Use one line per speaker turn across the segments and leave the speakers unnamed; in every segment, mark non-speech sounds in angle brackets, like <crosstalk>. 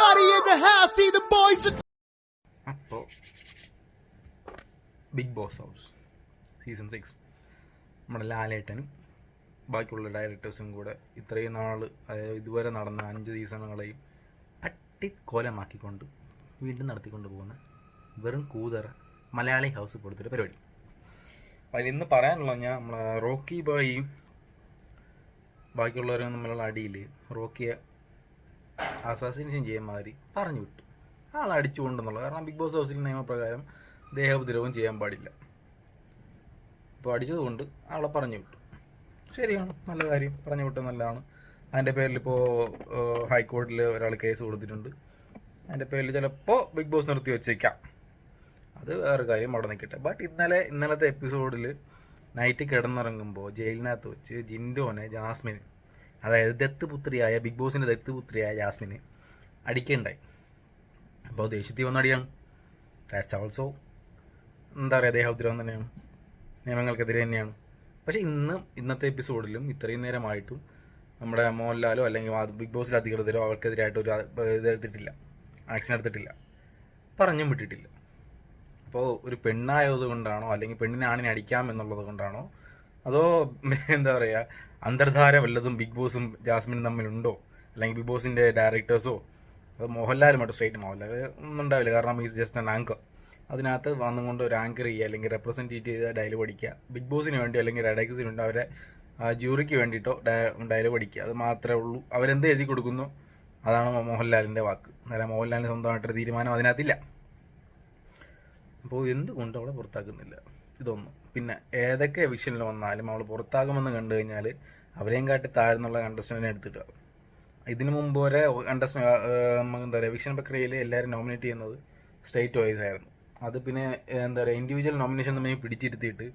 Everybody in the house, see the boys
അപ്പോൾ Bigg Boss house season six നമ്മുടെ ലാലേട്ടനും ബാക്കിയുള്ള ഡയറക്ടേഴ്സും കൂടെ ഇത്രയും നാൾ അതായത് ഇതുവരെ നടന്ന അഞ്ച് സീസണുകളെയും പട്ടിക്കോലമാക്കിക്കൊണ്ട് വീണ്ടും നടത്തിക്കൊണ്ട് പോകുന്ന വെറും കൂതറ മലയാളി ഹൗസ് കൊടുത്തൊരു പരിപാടി. അതിൽ ഇന്ന് പറയാനുള്ള ഞാൻ നമ്മളെ റോക്കി ബായിയും ബാക്കിയുള്ളവരും തമ്മിലുള്ള അടിയിൽ റോക്കിയെ അസാസിനേഷൻ ചെയ്യാൻ മാതിരി പറഞ്ഞു വിട്ടു. ആളെ അടിച്ചുകൊണ്ടെന്നുള്ളത് കാരണം ബിഗ് ബോസ് ഹൗസിൽ നിയമപ്രകാരം ദേഹോപദ്രവം ചെയ്യാൻ പാടില്ല. അപ്പോൾ അടിച്ചതുകൊണ്ട് ആളെ പറഞ്ഞു വിട്ടു. ശരിയാണ് നല്ല കാര്യം. പറഞ്ഞു വിട്ടത് നല്ലതാണ്. അതിന്റെ പേരിൽ ഇപ്പോൾ ഹൈക്കോടതിയിൽ ഒരാൾ കേസ് കൊടുത്തിട്ടുണ്ട്. അതിന്റെ പേരിൽ ചിലപ്പോൾ ബിഗ് ബോസ് നിർത്തി വെച്ചേക്കാം. അത് വേറെ കാര്യം അവിടെ നിൽക്കട്ടെ. ബട്ട് ഇന്നലെ ഇന്നലത്തെ എപ്പിസോഡിൽ നൈറ്റ് കിടന്നിറങ്ങുമ്പോൾ ജയിലിനകത്ത് വെച്ച് ജിൻഡോനെ ജാസ്മിന് അതായത് ദത്തുപുത്രിയായ ബിഗ് ബോസിന്റെ ദത്തുപുത്രിയായ ജാസ്മിന് അടിക്കുകയുണ്ടായി അപ്പോൾ ദേഷ്യത്തിൽ വന്നടിയാണ് ദാറ്റ്സ് ഓൾസോ എന്താ പറയുക ദേഹോദ്രവം തന്നെയാണ്. നിയമങ്ങൾക്കെതിരെ തന്നെയാണ്. പക്ഷേ ഇന്ന് ഇന്നത്തെ എപ്പിസോഡിലും ഇത്രയും നേരമായിട്ടും നമ്മുടെ മോഹൻലാലോ അല്ലെങ്കിൽ ബിഗ് ബോസിൽ അധികൃതരോ അവർക്കെതിരായിട്ട് ഒരു ഇതെടുത്തിട്ടില്ല ആക്ഷൻ എടുത്തിട്ടില്ല. പറഞ്ഞും വിട്ടിട്ടില്ല. അപ്പോൾ ഒരു പെണ്ണായത് കൊണ്ടാണോ അല്ലെങ്കിൽ പെണ്ണിനെ ആണിനെ അടിക്കാം എന്നുള്ളത് കൊണ്ടാണോ അതോ <laughs> എന്താ പറയുക അന്തർധാര വല്ലതും ബിഗ് ബോസും ജാസ്മിനും തമ്മിലുണ്ടോ? അല്ലെങ്കിൽ ബിഗ് ബോസിന്റെ ഡയറക്ടേഴ്സോ? അത് മോഹൻലാലുമായിട്ട് സ്ട്രേറ്റ് മോഹൻലാൽ ഒന്നും ഉണ്ടാവില്ല. കാരണം ഈസ് ജസ്റ്റ് ആൻ ആങ്കർ അതിനകത്ത് വന്നുകൊണ്ട് ഒരു ആങ്കർ ചെയ്യുക അല്ലെങ്കിൽ റെപ്രസെന്റേറ്റ് ചെയ്ത ഡയലോഗ് പഠിക്കുക. ബിഗ് ബോസിന് വേണ്ടി അല്ലെങ്കിൽ ഡയറക്ടേഴ്സിന് വേണ്ടി അവരെ ജൂറിക്ക് വേണ്ടിയിട്ടോ ഡയലോഗ് പഠിക്കുക. അത് മാത്രമേ ഉള്ളൂ. അവരെന്ത് എഴുതി കൊടുക്കുന്നു? അതാണ് മോഹൻലാലിന്റെ വാക്ക്. അല്ല മോഹൻലാലിന് സ്വന്തമായിട്ടൊരു തീരുമാനം അതിനകത്തില്ല. അപ്പോൾ എന്തുകൊണ്ട് അവിടെ പുറത്താക്കുന്നില്ല? ഇതൊന്നും പിന്നെ ഏതൊക്കെ എവിക്ഷനിൽ വന്നാലും അവൾ പുറത്താകുമെന്ന് കണ്ടു കഴിഞ്ഞാൽ അവരെയും കാട്ടി താഴ്ന്നുള്ള കണ്ടസ്റ്റന്റിനെ എടുത്തിട്ട് ഇതിനു മുമ്പ് വരെ കണ്ടസ്റ്റ് എന്താ പറയുക എവിക്ഷൻ പ്രക്രിയയിൽ എല്ലാവരും നോമിനേറ്റ് ചെയ്യുന്നത് സ്റ്റേറ്റ് വൈസ് ആയിരുന്നു. അത് പിന്നെ എന്താ പറയുക ഇൻഡിവിജ്വൽ നോമിനേഷൻ തമ്മിൽ പിടിച്ചിരുത്തിയിട്ട്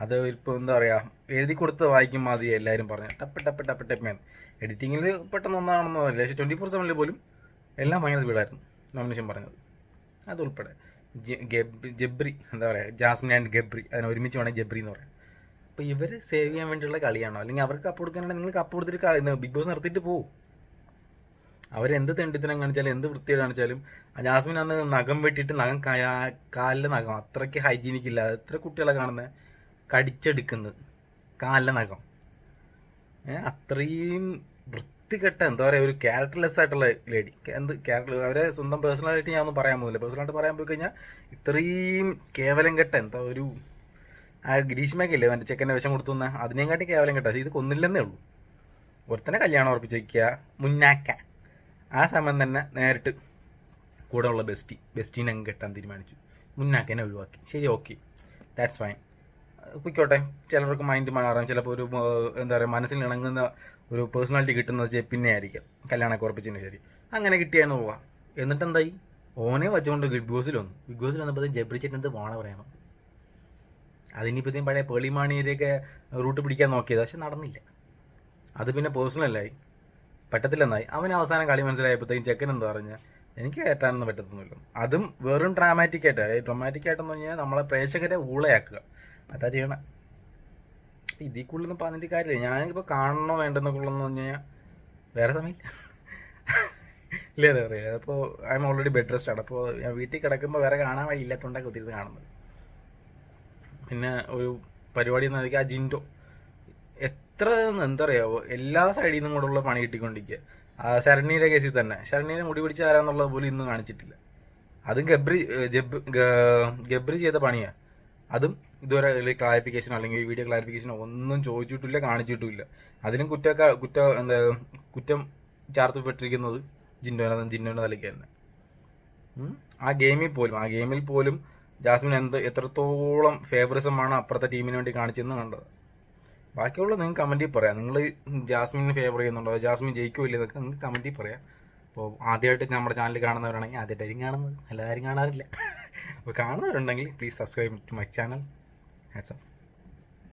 അത് ഇപ്പോൾ എന്താ പറയുക എഴുതി കൊടുത്ത് വായിക്കും മതി എല്ലാവരും പറഞ്ഞു ടപ്പ് ടപ്പ് ടപ്പ് ടപ്പ് എഡിറ്റിങ്ങിൽ പെട്ടെന്ന് ഒന്നാണെന്നോ അല്ല പക്ഷേ ട്വന്റി ഫോർ സെവനിൽ പോലും എല്ലാം ഭയങ്കര സ്പീഡായിരുന്നു നോമിനേഷൻ പറഞ്ഞത്. അതുൾപ്പെടെ ജബ്രി എന്താ പറയുക ജാസ്മിൻ ആൻഡ് ഗബ്രി അതിനെ ഒരുമിച്ച് വേണേൽ ജബ്രി എന്ന് പറയാം. അപ്പോൾ ഇവർ സേവ് ചെയ്യാൻ വേണ്ടിയുള്ള കളിയാണോ? അല്ലെങ്കിൽ അവർക്ക് കപ്പ് കൊടുക്കാനാണെങ്കിൽ നിങ്ങൾ കപ്പ് കൊടുത്തിട്ട് കളി ബിഗ് ബോസ് നിർത്തിയിട്ട് പോകും അവരെന്ത് തെണ്ടിത്തരം കാണിച്ചാലും എന്ത് വൃത്തിയെ കാണിച്ചാലും ജാസ്മിൻ അന്ന് നഖം വെട്ടിയിട്ട് നഖം കാലിലെ നഖം അത്രയ്ക്ക് ഹൈജീനിക് ഇല്ല. എത്ര കുട്ടികളെ കാണുന്നത് കടിച്ചെടുക്കുന്നത്. കാലിലെ നഖം. അത്രയും അത്രയും വൃത്തികെട്ട എന്താ പറയുക ഒരു ക്യാരക്ടർലെസ് ആയിട്ടുള്ള ലേഡി എന്ത് ക്യാരക്ടർ അവരെ സ്വന്തം പേഴ്സണലായിട്ട് ഞാൻ ഒന്നും പറയാൻ പോകുന്നില്ല. പേഴ്സണലായിട്ട് പറയാൻ പോയി കഴിഞ്ഞാൽ ഇത്രയും കേവലം കെട്ട എന്താ ഒരു ആ ഗ്രീഷ്മയ്ക്കില്ലേ മറ്റേ ചെക്കന്റെ വിഷം കൊടുത്തു തന്നെ അതിനെയും കേവലം കെട്ട. പക്ഷേ ഇത് കൊന്നില്ലെന്നേ ഉള്ളൂ. ഒരുത്തനെ കല്യാണം ഉറപ്പിച്ച് വയ്ക്കുക മുന്നാക്ക. ആ സമയം തന്നെ നേരിട്ട് കൂടെ ഉള്ള ബെസ്റ്റി ബെസ്റ്റിനെ കെട്ടാൻ തീരുമാനിച്ചു. മുന്നാക്കനെ ഒഴിവാക്കി. ശരി ഓക്കെ ദാറ്റ്സ് ഫൈൻ പൊയ്ക്കോട്ടെ. ചിലർക്ക് മൈൻഡ് മാറാം. ചിലപ്പോൾ ഒരു എന്താ പറയുക മനസ്സിൽ ഇണങ്ങുന്ന ഒരു പേഴ്സണാലിറ്റി കിട്ടുന്നത് പിന്നെ ആയിരിക്കാം. കല്യാണമൊക്കെ ഉറപ്പിച്ചതിന് ശരി അങ്ങനെ കിട്ടിയാന്ന് പോവാം. എന്നിട്ട് എന്തായി ഓനെ വച്ചുകൊണ്ട് ബിഗ് ബോസിൽ വന്നു. ബിഗ് ബോസിൽ വന്നപ്പോൾ ജബ്രി ചേട്ടനത് പോണ പറയണം അതിനിപ്പോഴത്തേക്കും പഴയ പേളിമാണിയുടെയൊക്കെ റൂട്ട് പിടിക്കാൻ നോക്കിയത്. പക്ഷെ നടന്നില്ല. അത് പിന്നെ പേഴ്സണലായി പറ്റത്തില്ലെന്നായി. അവൻ അവസാനം കളി മനസ്സിലായപ്പോഴത്തേക്കും ചെക്കൻ എന്താ പറഞ്ഞ എനിക്ക് കയറ്റാനൊന്നും പറ്റത്തൊന്നുമില്ല. അതും വെറും ഡ്രാമാറ്റിക് ആയിട്ട് ഡ്രാമാറ്റിക് ആയിട്ടെന്ന് പറഞ്ഞാൽ നമ്മളെ പ്രേക്ഷകരെ ഊളയാക്കുക. അതാ ചെയ്യണേ. ഇതിൽ കൂടുതലൊന്നും പറഞ്ഞിട്ട് കാര്യമില്ല. ഞാനിപ്പോൾ കാണണോ വേണ്ടെന്നൊക്കെ പറഞ്ഞു കഴിഞ്ഞാൽ വേറെ സമയമില്ല. ഇല്ല അതെ അറിയാം അപ്പോൾ I'm already bed rest ആണ്. അപ്പോൾ ഞാൻ വീട്ടിൽ കിടക്കുമ്പോൾ വേറെ കാണാൻ വഴിയില്ലാത്തതുകൊണ്ടൊക്കെ ഒത്തിരി കാണുന്നത്. പിന്നെ ഒരു പരിപാടി എന്ന് പറഞ്ഞാൽ ജിൻഡോ. എത്ര എന്താ പറയുക എല്ലാ സൈഡിൽ നിന്നും കൂടെ ഉള്ള പണി കിട്ടിക്കൊണ്ടിരിക്കുക ആ ശരണ്യയുടെ കേസിൽ തന്നെ. ശരണ്യനെ മുടി പിടിച്ച് ആരാന്നുള്ളത് പോലും ഇന്നും കാണിച്ചിട്ടില്ല. അതും ഗബ്രി ജബ് ഗബ്രി ചെയ്ത പണിയാണ് അതും ഇതുവരെ ക്ലാരിഫിക്കേഷൻ അല്ലെങ്കിൽ വീഡിയോ ക്ലാരിഫിക്കേഷൻ ഒന്നും ചോദിച്ചിട്ടില്ല കാണിച്ചിട്ടില്ല. അതിനും കുറ്റ കുറ്റ എന്താ കുറ്റം ചാർത്തപ്പെട്ടിരിക്കുന്നത് ജിൻഡോനെ ജിൻഡോന്റെ തലയ്ക്ക് തന്നെ. ആ ഗെയിമിൽ പോലും ആ ഗെയിമിൽ പോലും ജാസ്മിൻ എന്ത് എത്രത്തോളം ഫേവറിസമാണ് അപ്പുറത്തെ ടീമിന് വേണ്ടി കാണിച്ചെന്ന് കണ്ടത്. ബാക്കിയുള്ള നിങ്ങൾക്ക് കമന്റിൽ പറയാം. നിങ്ങൾ ജാസ്മിനെ ഫേവർ ചെയ്യുന്നുണ്ടോ? ജാസ്മിൻ ജയിക്കുമല്ലോ ഇതൊക്കെ നിങ്ങൾക്ക് കമന്റിൽ പറയാം. അപ്പോൾ ആദ്യമായിട്ട് നമ്മുടെ ചാനൽ കാണുന്നവരാണെങ്കിൽ ആദ്യമായിട്ടായിരിക്കും കാണുന്നത്. എല്ലാവരും കാണാറില്ല. അപ്പോൾ കാണുന്നവരുണ്ടെങ്കിൽ please subscribe to my channel hats off